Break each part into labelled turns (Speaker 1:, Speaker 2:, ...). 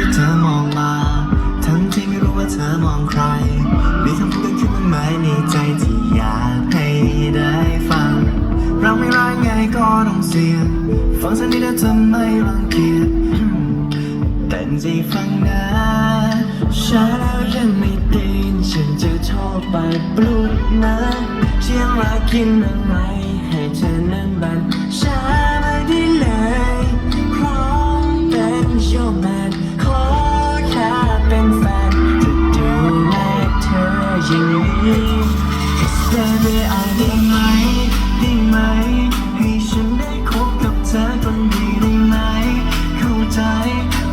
Speaker 1: ที่เธอมองมา ทั้งที่ไม่รู้ว่าเธอมองใคร มีทำเพูดขึ้นมาไหมในใจที่อยากให้ได้ฟัง เราไม่ร้ายไงก็ต้องเสียงฟังสักนิดแล้วเธอไม่รังเกียจแต่ใจฟังนะฉันแล้วยังไม่ตื่นฉันจะชอบไปปลุกนะเที่ยงรักินอะไรให้เธอนั่นบันช้า Baby I ได้ไหมได้ไหมให้ฉันได้คบกับเธอคนดีได้ไหมเข้าใจ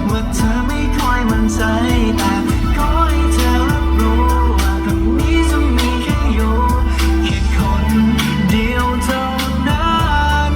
Speaker 1: ว่าเธอไม่ค่อยมั่นใจแต่ขอให้เธอรับรู้ว่าตรงนี้จะมีแค่อยู่แค่คนเดียวเท่านั้น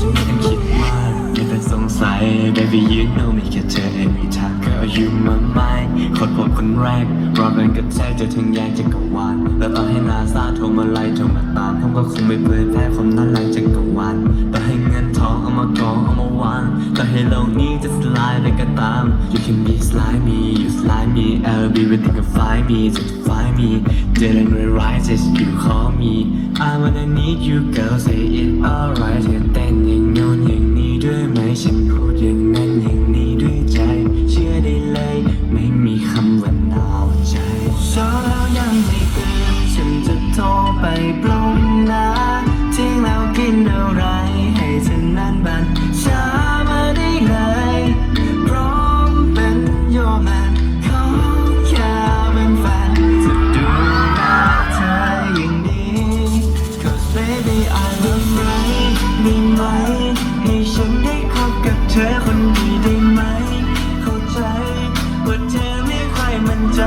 Speaker 1: จะไม่ต้องคิดมากไม่ต้องสงสัย Baby you know มีแค่เธอ every time girl you my mind คนพบคนแรก รอกันกับใจจะถึงแยกจักรวาลแล้วต่อให้นาซาโทรมาไล่โทรมาตามผมก็คงไม่เผยแพร่ความน่ารักจักรวาลต่อให้เงินทองเอามากองเอามาวางต่อให้โลกนี้จะสลายไปก็ตาม You can be slimy you slimy I'll be waiting to find me just find me didn't realize it you call me I wanna need you girl say it alright เธอเต้นอย่างโน้นอย่าง ยังไม่เกินฉันจะโทรไปปลงนนะทิ้งแล้วกินอะไร ให้เธอนั้นบันช้ามาได้ไงพร้อมเป็นโยมมนขอแค่เป็นแฟนจะดูแลเธออย่างนี้ Cause baby I love you ได้ไหม ให้ฉันได้คบกับเธอคนดีได้ไหม เข้าใจว่าเธอไม่ใค่มันใจ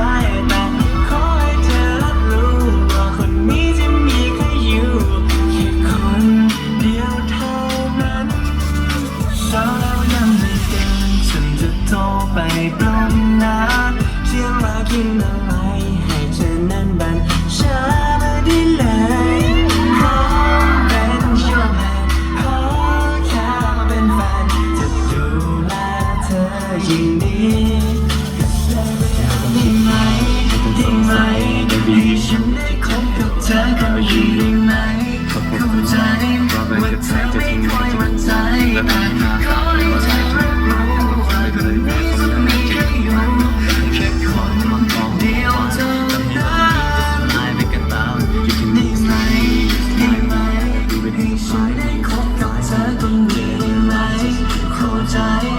Speaker 1: ปรมนาเสียงเรากินอะไรให้เธอนั้นบันชาไม่ได้เลยขอเป็นโชคแห่งขอแค่มาเป็นแฟนจะดูแลเธอยิ่งดี ใจ